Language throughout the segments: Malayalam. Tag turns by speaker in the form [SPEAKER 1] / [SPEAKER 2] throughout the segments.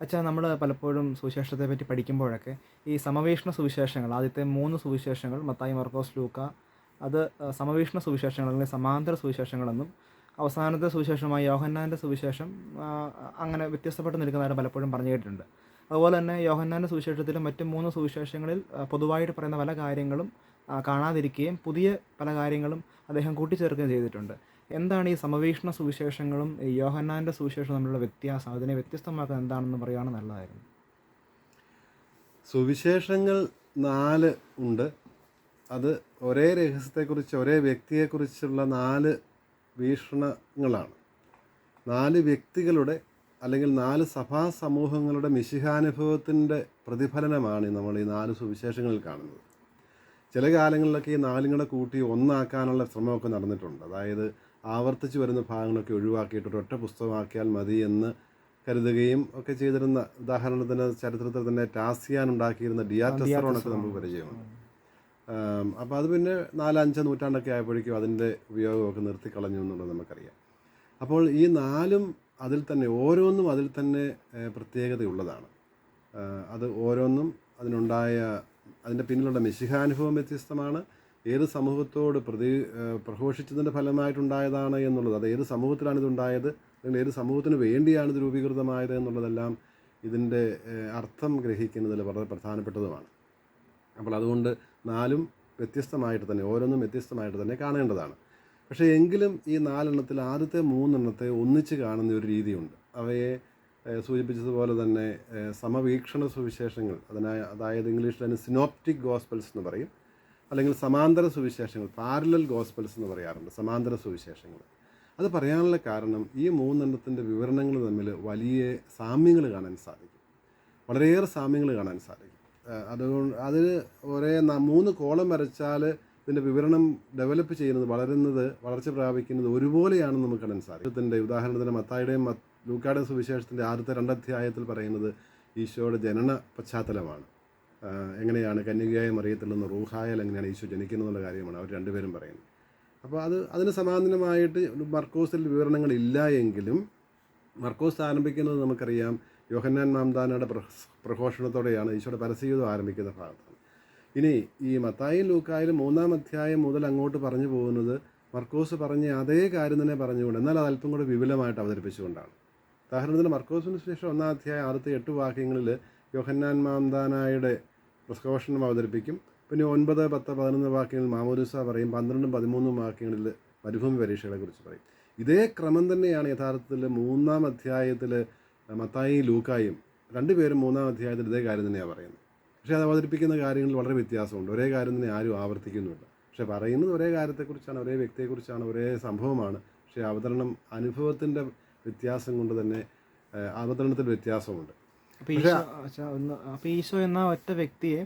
[SPEAKER 1] അച്ഛാ നമ്മൾ പലപ്പോഴും സുവിശേഷത്തെ പറ്റി പഠിക്കുമ്പോഴൊക്കെ ഈ സമവേഷണ സുവിശേഷങ്ങൾ ആദ്യത്തെ മൂന്ന് സുവിശേഷങ്ങൾ മത്തായി മർക്കോസ് ലൂക്ക അത് സമവേഷണ സുവിശേഷങ്ങൾ അല്ലെങ്കിൽ സമാന്തര സുവിശേഷങ്ങളെന്നും അവസാനത്തെ സുവിശേഷമായ യോഹന്നാന്റെ സുവിശേഷം അങ്ങനെ വ്യത്യസ്തപ്പെട്ട് നിൽക്കുന്നതായിട്ട് പലപ്പോഴും പറഞ്ഞു കേട്ടിട്ടുണ്ട്. അതുപോലെ തന്നെ യോഹന്നാന്റെ സുവിശേഷത്തിലും മറ്റ് മൂന്ന് സുവിശേഷങ്ങളിൽ പൊതുവായിട്ട് പറയുന്ന പല കാര്യങ്ങളും കാണാതിരിക്കുകയും പുതിയ പല കാര്യങ്ങളും അദ്ദേഹം കൂട്ടിച്ചേർക്കുകയും ചെയ്തിട്ടുണ്ട്. എന്താണ് ഈ സമവീക്ഷണ സുവിശേഷങ്ങളും യോഹന്നാന്റെ സുവിശേഷവും തമ്മിലുള്ള വ്യത്യാസം? അതിനെ വ്യത്യസ്തമാക്കുന്നത് എന്താണെന്ന് പറയുകയാണെങ്കിൽ നല്ലതായിരുന്നു.
[SPEAKER 2] സുവിശേഷങ്ങൾ നാല് ഉണ്ട്. അത് ഒരേ രഹസ്യത്തെക്കുറിച്ച് ഒരേ വ്യക്തിയെക്കുറിച്ചുള്ള നാല് വീക്ഷണങ്ങളാണ്. നാല് വ്യക്തികളുടെ അല്ലെങ്കിൽ നാല് സഭാ സമൂഹങ്ങളുടെ മിശിഹാനുഭവത്തിന്റെ പ്രതിഫലനമാണ് നമ്മൾ ഈ നാല് സുവിശേഷങ്ങളിൽ കാണുന്നത്. ചില കാലങ്ങളിലൊക്കെ ഈ നാലും കൂടെ കൂട്ടി ഒന്നാക്കാനുള്ള ശ്രമമൊക്കെ നടന്നിട്ടുണ്ട്. അതായത് ആവർത്തിച്ച് വരുന്ന ഭാഗങ്ങളൊക്കെ ഒഴിവാക്കിയിട്ട് ഒരൊറ്റ പുസ്തകമാക്കിയാൽ മതി എന്ന് കരുതുകയും ഒക്കെ ചെയ്തിരുന്ന ഉദാഹരണത്തിന് ചരിത്രത്തിൽ തന്നെ ടാസിയാൻ ഉണ്ടാക്കിയിരുന്ന ഡിയാറ്റസറോണൊക്കെ നമുക്ക് പരിചയമാണ്. അപ്പോൾ അത് പിന്നെ നാലഞ്ച് നൂറ്റാണ്ടൊക്കെ ആയപ്പോഴേക്കും അതിന്റെ ഉപയോഗമൊക്കെ നിർത്തിക്കളഞ്ഞു എന്നുള്ളത് നമുക്കറിയാം. അപ്പോൾ ഈ നാലും അതിൽ തന്നെ ഓരോന്നും അതിൽ തന്നെ പ്രത്യേകതയുള്ളതാണ്. അത് ഓരോന്നും അതിനുണ്ടായ അതിന്റെ പിന്നിലുള്ള മിശിഹാനുഭവം വ്യത്യസ്തമാണ്. ഏത് സമൂഹത്തോട് പ്രതി പ്രഘോഷിച്ചതിന്റെ ഫലമായിട്ടുണ്ടായതാണ് എന്നുള്ളത് അത് ഏത് സമൂഹത്തിലാണ് ഇതുണ്ടായത് അല്ലെങ്കിൽ ഏത് സമൂഹത്തിന് വേണ്ടിയാണ് ഇത് രൂപീകൃതമായത് എന്നുള്ളതെല്ലാം ഇതിന്റെ അർത്ഥം ഗ്രഹിക്കുന്നതിൽ വളരെ പ്രധാനപ്പെട്ടതുമാണ്. അപ്പോൾ അതുകൊണ്ട് നാലും വ്യത്യസ്തമായിട്ട് തന്നെ ഓരോന്നും വ്യത്യസ്തമായിട്ട് തന്നെ കാണേണ്ടതാണ്. പക്ഷേ എങ്കിലും ഈ നാലെണ്ണത്തിൽ ആദ്യത്തെ മൂന്നെണ്ണത്തെ ഒന്നിച്ച് കാണുന്ന ഒരു രീതിയുണ്ട്. അവയെ സൂചിപ്പിച്ചതുപോലെ തന്നെ സമവീക്ഷണ സുവിശേഷങ്ങൾ അതിനായ അതായത് ഇംഗ്ലീഷിൽ തന്നെ സിനോപ്റ്റിക് ഗോസ്പൽസ് എന്ന് പറയും. അല്ലെങ്കിൽ സമാന്തര സുവിശേഷങ്ങൾ പാരലൽ ഗോസ്പൽസ് എന്ന് പറയാറുണ്ട് സമാന്തര സുവിശേഷങ്ങൾ. അത് പറയാനുള്ള കാരണം ഈ മൂന്നെണ്ണത്തിന്റെ വിവരണങ്ങൾ തമ്മിൽ വലിയ സാമ്യങ്ങൾ കാണാൻ സാധിക്കും. വളരെയേറെ സാമ്യങ്ങൾ കാണാൻ സാധിക്കും. അതുകൊണ്ട് അതിൽ ഒരേ മൂന്ന് കോളം വരച്ചാൽ ഇതിന്റെ വിവരണം ഡെവലപ്പ് ചെയ്യുന്നത് വളരുന്നത് വളർച്ച പ്രാപിക്കുന്നത് ഒരുപോലെയാണെന്ന് നമുക്ക് കാണാൻ സാധിക്കും. ഇതിന്റെ ഉദാഹരണത്തിന് മത്തായുടെയും മത്ത് ലൂക്കായുടെയും സുവിശേഷത്തിന്റെ ആദ്യത്തെ രണ്ടധ്യായത്തിൽ പറയുന്നത് ഈശോയുടെ ജനന പശ്ചാത്തലമാണ്. എങ്ങനെയാണ് കന്യകയായ മറിയത്തിൽ നിന്ന് റൂഹായാൽ എങ്ങനെയാണ് ഈശോ ജനിക്കുന്നതെന്നുള്ള കാര്യമാണ് അവർ രണ്ടുപേരും പറയുന്നത്. അപ്പോൾ അത് അതിന് സമാന്തരമായിട്ട് മർക്കോസിൽ വിവരണങ്ങൾ ഇല്ല എങ്കിലും മർക്കോസ് ആരംഭിക്കുന്നത് നമുക്കറിയാം യോഹന്നാൻ മാംദാനയുടെ പ്രഘോഷണത്തോടെയാണ് ഈശോയുടെ പരസ്യയുധം ആരംഭിക്കുന്ന ഭാഗത്താണ്. ഇനി ഈ മത്തായും ലൂക്കായാലും മൂന്നാം അധ്യായം മുതൽ അങ്ങോട്ട് പറഞ്ഞു പോകുന്നത് മർക്കോസ് പറഞ്ഞ അതേ കാര്യം തന്നെ പറഞ്ഞുകൊണ്ട് എന്നാൽ അത് അല്പം കൂടെ വിപുലമായിട്ട് അവതരിപ്പിച്ചുകൊണ്ടാണ്. ഉദാഹരണത്തിന് മർക്കോസിന് ശേഷം ഒന്നാം അധ്യായം ആദ്യത്തെ എട്ട് വാക്യങ്ങളിൽ യോഹന്നാൻ മാംദാനായുടെ പ്രസ്കോഷണം അവതരിപ്പിക്കും. പിന്നെ ഒൻപത് പത്ത് പതിനൊന്ന് വാക്യങ്ങളിൽ മാമോദിസ പറയും. പന്ത്രണ്ടും പതിമൂന്നും വാക്യങ്ങളിൽ മരുഭൂമി പരീക്ഷകളെ കുറിച്ച് പറയും. ഇതേ ക്രമം തന്നെയാണ് യഥാർത്ഥത്തിൽ മൂന്നാം അധ്യായത്തിൽ മത്തായി ലൂക്കായും രണ്ടുപേരും മൂന്നാം അധ്യായത്തിൽ ഇതേ കാര്യം തന്നെയാണ് പറയുന്നത്. പക്ഷേ അത് അവതരിപ്പിക്കുന്ന കാര്യങ്ങളിൽ വളരെ വ്യത്യാസമുണ്ട്. ഒരേ കാര്യം തന്നെ ആരും ആവർത്തിക്കുന്നുമില്ല. പക്ഷേ പറയുന്നത് ഒരേ കാര്യത്തെക്കുറിച്ചാണ് ഒരേ വ്യക്തിയെക്കുറിച്ചാണ് ഒരേ സംഭവമാണ്. പക്ഷേ അവതരണം അനുഭവത്തിന്റെ വ്യത്യാസം കൊണ്ട് തന്നെ അവതരണത്തിൽ വ്യത്യാസമുണ്ട്.
[SPEAKER 1] അപ്പോൾ ഈശോ എന്ന ഒറ്റ വ്യക്തിയെ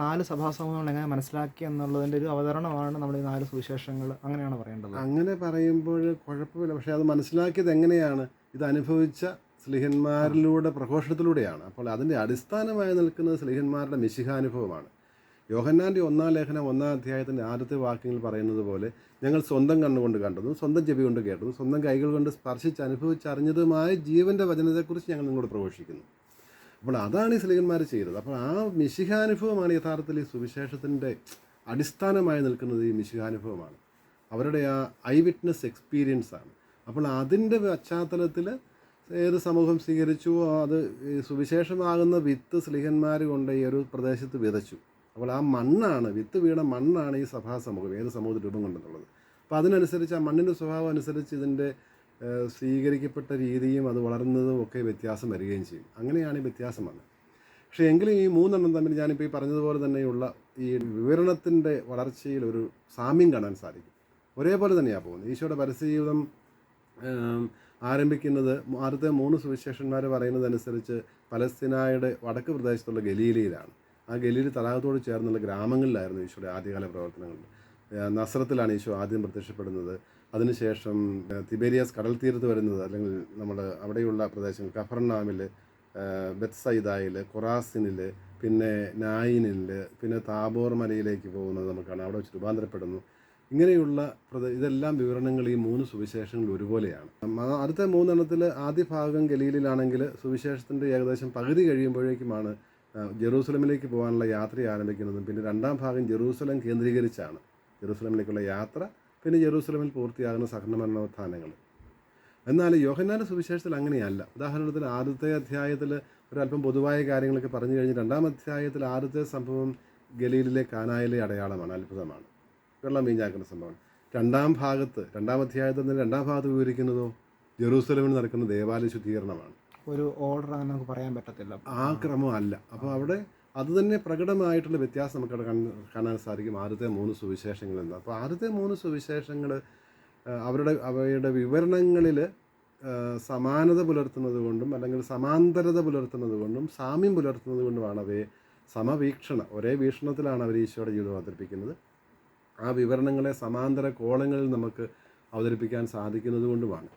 [SPEAKER 1] നാല് സഭാസമൂഹങ്ങൾ എങ്ങനെ മനസ്സിലാക്കി എന്നുള്ളതിന്റെ ഒരു അവതരണമാണ് നമ്മുടെ നാല് സുവിശേഷങ്ങൾ അങ്ങനെയാണ് പറയേണ്ടത്.
[SPEAKER 2] അങ്ങനെ പറയുമ്പോൾ കുഴപ്പമില്ല. പക്ഷെ അത് മനസ്സിലാക്കിയത് എങ്ങനെയാണ്? ഇത് അനുഭവിച്ച സ്ലിഹന്മാരിലൂടെ പ്രഘോഷണത്തിലൂടെയാണ്. അപ്പോൾ അതിന്റെ അടിസ്ഥാനമായി നിൽക്കുന്നത് സ്ലിഹന്മാരുടെ മിശിഹാനുഭവമാണ്. യോഹന്നാന്റെ ഒന്നാം ലേഖനം ഒന്നാം അധ്യായത്തിന്റെ ആദ്യത്തെ വാക്യങ്ങൾ പറയുന്നത് പോലെ ഞങ്ങൾ സ്വന്തം കണ്ണുകൊണ്ട് കണ്ടതും സ്വന്തം ചെവി കൊണ്ട് കേട്ടതും സ്വന്തം കൈകൾ കൊണ്ട് സ്പർശിച്ച് അനുഭവിച്ചറിഞ്ഞതുമായ ജീവന്റെ വചനത്തെക്കുറിച്ച് ഞങ്ങൾ നിങ്ങളോട് പ്രഘോഷിക്കുന്നു. അപ്പോൾ അതാണ് ഈ സ്ലീഹന്മാർ ചെയ്തത്. അപ്പോൾ ആ മിശിഹാനുഭവമാണ് യഥാർത്ഥത്തിൽ ഈ സുവിശേഷത്തിന്റെ അടിസ്ഥാനമായി നിൽക്കുന്നത് ഈ മിശിഹാനുഭവമാണ്. അവരുടെ ആ ഐ വിറ്റ്നസ് എക്സ്പീരിയൻസ് ആണ്. അപ്പോൾ അതിന്റെ പശ്ചാത്തലത്തിൽ ഏത് സമൂഹം സ്വീകരിച്ചു അത് സുവിശേഷമാകുന്ന വിത്ത് സ്ലിഹന്മാർ കൊണ്ട് ഈ ഒരു പ്രദേശത്ത് വിതച്ചു. അപ്പോൾ ആ മണ്ണാണ് വിത്ത് വീണ മണ്ണാണ് ഈ സഭാ സമൂഹം ഏത് സമൂഹത്തിൽ രൂപം കൊണ്ടെന്നുള്ളത്. അപ്പോൾ അതിനനുസരിച്ച് ആ മണ്ണിന്റെ സ്വഭാവം അനുസരിച്ച് ഇതിന്റെ സ്വീകരിക്കപ്പെട്ട രീതിയും അത് വളർന്നതും ഒക്കെ വ്യത്യാസം വരികയും ചെയ്യും. അങ്ങനെയാണ് ഈ വ്യത്യാസം വന്നത്. പക്ഷേ എങ്കിലും ഈ മൂന്നെണ്ണം തമ്മിൽ ഞാനിപ്പോൾ ഈ പറഞ്ഞതുപോലെ തന്നെയുള്ള ഈ വിവരണത്തിന്റെ വളർച്ചയിൽ ഒരു സാമ്യം കാണാൻ സാധിക്കും. ഒരേപോലെ തന്നെയാണ് പോകുന്നത്. ഈശോയുടെ പരസ്യജീവിതം ആരംഭിക്കുന്നത് ആദ്യത്തെ മൂന്ന് സുവിശേഷന്മാർ പറയുന്നതനുസരിച്ച് പലസ്തീനായുടെ വടക്ക് പ്രദേശത്തുള്ള ഗലീലയിലാണ്. ആ ഗലീലി തടാകത്തോട് ചേർന്നുള്ള ഗ്രാമങ്ങളിലായിരുന്നു ഈശോയുടെ ആദ്യകാല പ്രവർത്തനങ്ങൾ. നസറത്തിലാണ് ഈശോ ആദ്യം പ്രത്യക്ഷപ്പെടുന്നത്. അതിനുശേഷം തിബേരിയാസ് കടൽ തീരത്ത് വരുന്നത് അല്ലെങ്കിൽ നമ്മൾ അവിടെയുള്ള പ്രദേശങ്ങൾ കഫർനാമിൽ ബെത്സൈദായിൽ ഖുറാസിനിൽ പിന്നെ നായിനിൽ പിന്നെ താബോർ മലയിലേക്ക് പോകുന്നത് നമുക്ക് കാണാം അവിടെ വെച്ച് രൂപാന്തരപ്പെടുന്നു. ഇങ്ങനെയുള്ള ഇതെല്ലാം വിവരണങ്ങൾ ഈ മൂന്ന് സുവിശേഷങ്ങൾ ഒരുപോലെയാണ്. അടുത്ത മൂന്നെണ്ണത്തിൽ ആദ്യ ഭാഗം ഗലീലിലാണെങ്കിൽ സുവിശേഷത്തിന്റെ ഏകദേശം പകുതി കഴിയുമ്പോഴേക്കുമാണ് ജെറൂസലമിലേക്ക് പോകാനുള്ള യാത്ര ആരംഭിക്കുന്നതും. പിന്നെ രണ്ടാം ഭാഗം ജെറൂസലം കേന്ദ്രീകരിച്ചാണ്. ജെറൂസലമിലേക്കുള്ള യാത്ര പിന്നെ ജെറൂസലമിൽ പൂർത്തിയാകുന്ന സഹനമരണോത്ഥാനങ്ങൾ. എന്നാൽ യോഹന്നാന്റെ സുവിശേഷത്തിൽ അങ്ങനെയല്ല. ഉദാഹരണത്തിന് ആദ്യത്തെ അധ്യായത്തിൽ ഒരല്പം പൊതുവായ കാര്യങ്ങളൊക്കെ പറഞ്ഞു കഴിഞ്ഞ് രണ്ടാം അധ്യായത്തിൽ ആദ്യത്തെ സംഭവം ഗലീലിലെ കാനായിലെ അടയാളമാണ് അത്ഭുതമാണ്. വെള്ളം വീഞ്ഞാക്കുന്ന സംഭവം രണ്ടാം ഭാഗത്ത് രണ്ടാം അധ്യായത്തിൽ നിന്ന് രണ്ടാം ഭാഗത്ത് വിവരിക്കുന്നതോ? ജെറൂസലമിൽ നടക്കുന്ന ദേവാലയ ശുദ്ധീകരണമാണ്.
[SPEAKER 1] ഒരു ഓർഡർ അങ്ങനെ നമുക്ക് പറയാൻ പറ്റത്തില്ല.
[SPEAKER 2] ആ ക്രമം അല്ല അപ്പോൾ അവിടെ അത് തന്നെ പ്രകടമായിട്ടുള്ള വ്യത്യാസം നമുക്ക് അവിടെ കാണാൻ സാധിക്കും. ആദ്യത്തെ മൂന്ന് സുവിശേഷങ്ങളിൽ നിന്ന് അപ്പോൾ ആദ്യത്തെ മൂന്ന് സുവിശേഷങ്ങൾ അവരുടെ അവയുടെ വിവരണങ്ങളിൽ സമാനത പുലർത്തുന്നത് കൊണ്ടും അല്ലെങ്കിൽ സമാന്തരത പുലർത്തുന്നത് കൊണ്ടും സാമ്യം പുലർത്തുന്നത് കൊണ്ടുമാണ് അവയെ സമവീക്ഷണ ഒരേ വീക്ഷണത്തിലാണ് അവർ ഈശോയുടെ ജീവിതം അവതരിപ്പിക്കുന്നത്. ആ വിവരണങ്ങളെ സമാന്തര കോളങ്ങളിൽ നമുക്ക് അവതരിപ്പിക്കാൻ സാധിക്കുന്നത് കൊണ്ടുമാണ്.